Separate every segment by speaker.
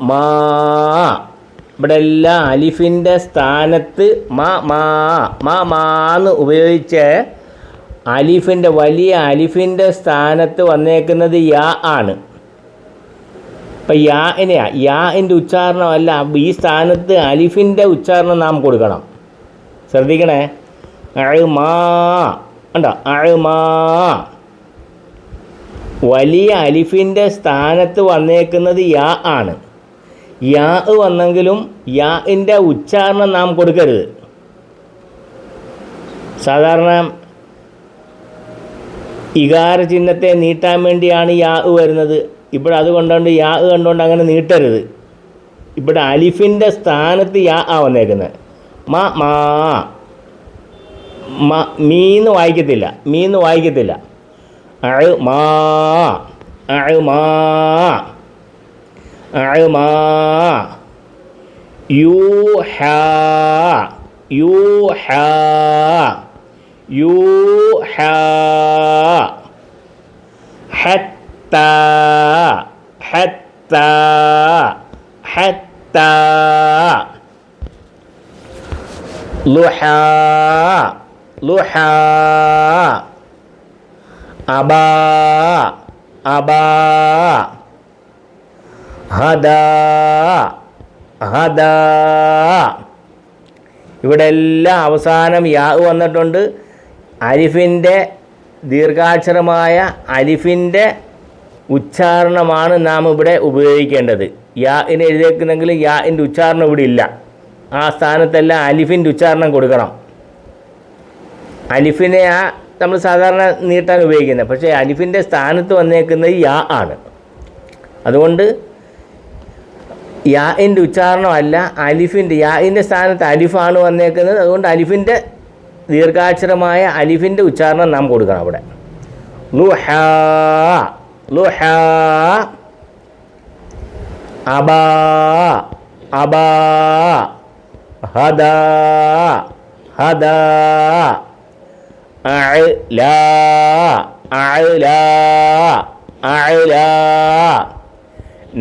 Speaker 1: മാ. ഇവിടെ എല്ലാം അലിഫിന്റെ സ്ഥാനത്ത് മാ മാ മാ മാന്ന് ഉപയോഗിച്ച് അലിഫിന്റെ വലിയ അലിഫിന്റെ സ്ഥാനത്ത് വന്നേക്കുന്നത് യാ ആണ്. ഇപ്പം യാ എനെയാ യാ എന്റെ ഉച്ചാരണമല്ല ഈ സ്ഥാനത്ത് അലിഫിന്റെ ഉച്ചാരണം നാം കൊടുക്കണം. ശ്രദ്ധിക്കണേ. അഴുമാ ഉണ്ടോ അഴ് മാ. വലിയ അലിഫിന്റെ സ്ഥാനത്ത് വന്നേക്കുന്നത് യാ ആണ്. യാ വന്നെങ്കിലും യാഇന്റെ ഉച്ചാരണം നാം കൊടുക്കരുത്. സാധാരണ ഇകാര ചിഹ്നത്തെ നീട്ടാൻ വേണ്ടിയാണ് യാ വരുന്നത്. ഇവിടെ അതുകൊണ്ടുകൊണ്ട് യാ കണ്ടുകൊണ്ട് അങ്ങനെ നീട്ടരുത്. ഇവിടെ അലിഫിന്റെ സ്ഥാനത്ത് യാ ആ വന്നേക്കുന്നത്. മ മാ മീന്ന് വായിക്കത്തില്ല. മീന്ന് വായിക്കത്തില്ല. അഴുമാ അഴുമാ അഴുമാ യൂഹ യൂഹ യൂഹ. ഹത്ത ഹത്ത ഹത്ത. ലുഹ ലുഹ. അബാ അബാ ഹദാ ഹദാ. ഇവിടെ എല്ലാം അവസാനം യാ വന്നിട്ടുണ്ട്. അരിഫിന്റെ ദീർഘാക്ഷരമായ അലിഫിന്റെ ഉച്ചാരണമാണ് നാം ഇവിടെ ഉപയോഗിക്കേണ്ടത്. യാ ഇന് എഴുതിയേക്കുന്നെങ്കിൽ യാ ഇന്റെ ഉച്ചാരണം ഇവിടെ ഇല്ല. ആ സ്ഥാനത്തെല്ലാം അലിഫിന്റെ ഉച്ചാരണം കൊടുക്കണം. അലിഫിനെ ആ നമ്മൾ സാധാരണ നീട്ടാൻ ഉപയോഗിക്കുന്നത്. പക്ഷേ അലിഫിന്റെ സ്ഥാനത്ത് വന്നേക്കുന്നത് യാ ആണ്. അതുകൊണ്ട് യാഇന്റെ ഉച്ചാരണമല്ല അലിഫിന്റെ യാഇന്റെ സ്ഥാനത്ത് അലിഫാണ് വന്നേക്കുന്നത്. അതുകൊണ്ട് അലിഫിന്റെ ദീർഘാക്ഷരമായ അലിഫിന്റെ ഉച്ചാരണം നാം കൊടുക്കണം അവിടെ. ലുഹ അബാ അബാ ഹദാ ഹദാ. അഅ്ല അഅ്ല അഅ്ല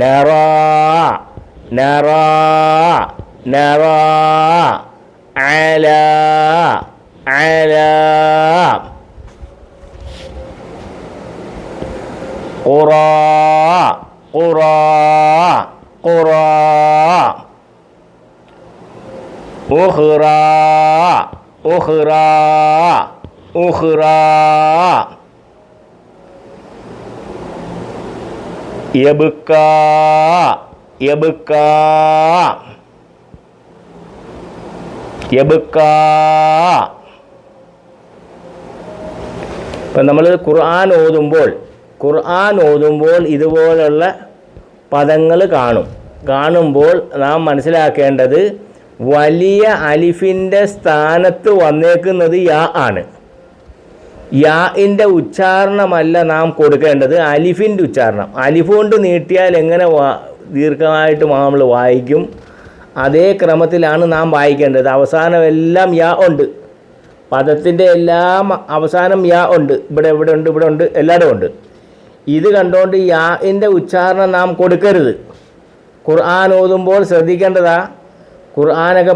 Speaker 1: നറാ നറാ നറാ അലാ على قرى قرى قرى أخرى أخرى ഉഹ്റ യബുക്ക യബുക്ക യബുക്ക നമ്മൾ ഖുർആൻ ഓതുമ്പോൾ ഖുർആൻ ഓതുമ്പോൾ ഇതുപോലുള്ള പദങ്ങൾ കാണും. കാണുമ്പോൾ നാം മനസ്സിലാക്കേണ്ടത് വലിയ അലിഫിന്റെ സ്ഥാനത്ത് വന്നേക്കുന്നത് യാ ആണ്. യാഇന്റെ ഉച്ചാരണമല്ല നാം കൊടുക്കേണ്ടത് അലിഫിന്റെ ഉച്ചാരണം. അലിഫ് കൊണ്ട് നീട്ടിയാൽ എങ്ങനെ ദീർഘമായിട്ട് നമ്മൾ വായിക്കും? അതേ ക്രമത്തിലാണ് നാം വായിക്കേണ്ടത്. അവസാനം എല്ലാം യാ ഉണ്ട്. പദത്തിന്റെ എല്ലാം അവസാനം യാ ഉണ്ട്. ഇവിടെ ഇവിടെ ഉണ്ട് ഇവിടെ ഉണ്ട് എല്ലായിടും ഉണ്ട്. ഇത് കണ്ടുകൊണ്ട് യാഇന്റെ ഉച്ചാരണം നാം കൊടുക്കരുത്. ഖുർആൻ ഓതുമ്പോൾ ശ്രദ്ധിക്കേണ്ടതാ ഖുർആാനൊക്കെ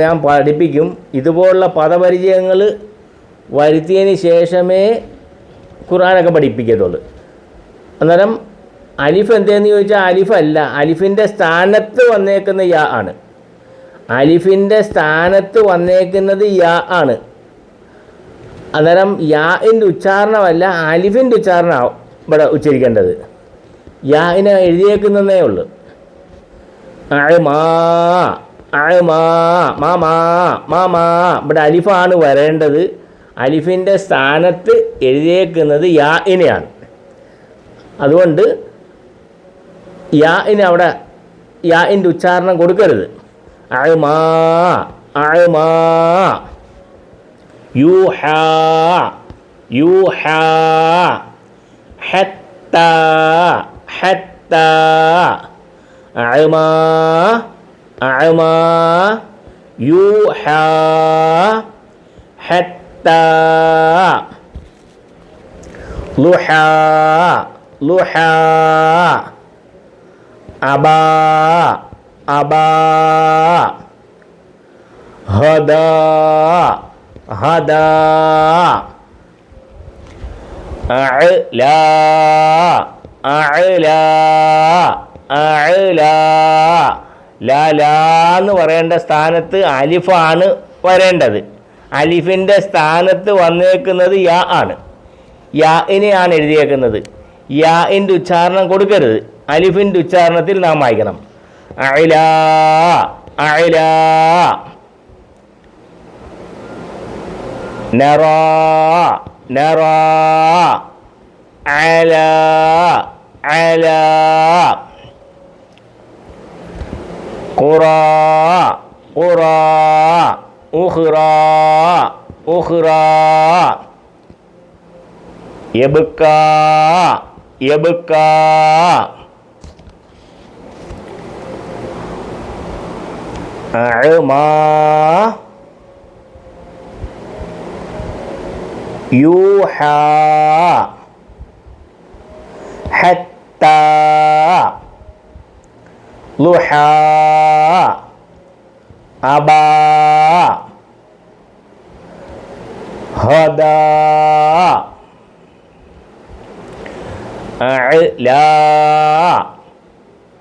Speaker 1: ഞാൻ പഠിപ്പിക്കും. ഇതുപോലുള്ള പദപരിചയങ്ങൾ വരുത്തിയതിന് ശേഷമേ ഖുറാനൊക്കെ പഠിപ്പിക്കത്തുള്ളൂ. അന്നേരം അലിഫ് എന്തേന്ന് ചോദിച്ചാൽ അലിഫല്ല. അലിഫിന്റെ സ്ഥാനത്ത് വന്നേക്കുന്ന യാ ആണ്. അലിഫിന്റെ സ്ഥാനത്ത് വന്നേക്കുന്നത് യാ ആണ്. അന്നേരം യാഇന്റെ ഉച്ചാരണമല്ല അലിഫിന്റെ ഉച്ചാരണമാവും ഇവിടെ ഉച്ചരിക്കേണ്ടത്. യാഇനെ എഴുതിയേക്കുന്നതേ ഉള്ളൂ. അഴമാ അഴമാ മാമാ മാമാ ഇവിടെ അലിഫാണ് വരേണ്ടത്. അലിഫിന്റെ സ്ഥാനത്ത് എഴുതിയേക്കുന്നത് യാ ഇനെയാണ് അതുകൊണ്ട് യാ ഇന അവിടെ യാ ഇന്റെ ഉച്ചാരണം കൊടുക്കരുത്. അഴുമാ അഴുമാ യു ഹാ യു ഹാ ഹത്ത അഴുമാ അഴുമാ യു ഹാ ഹത്ത ലുഹ. ലുഹ. അബ. അബ. ഹദ. ഹദ. അഅല. അഅല. അഅല. ലാ ലാ എന്ന് പറയേണ്ട സ്ഥാനത്ത് അലിഫാണ് വരേണ്ടത്. അലിഫിന്റെ സ്ഥാനത്ത് വന്നേക്കുന്നത് യാ ആണ്. യാഇനെയാണ് എഴുതിയേക്കുന്നത്. യാഇന്റെ ഉച്ചാരണം കൊടുക്കരുത്. അലിഫിന്റെ ഉച്ചാരണത്തിൽ നാം വായിക്കണം. Ala നറാ നറാ. ഖുറാ ഖുറാ. ukhra ukhra. Ya beka ya beka. Ma yuha. Hatta. Luha Abah. هدى أعلى.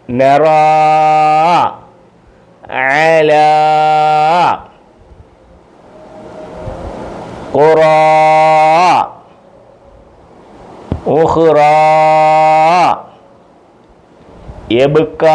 Speaker 1: نرى. على قرى. أخرى. يبقى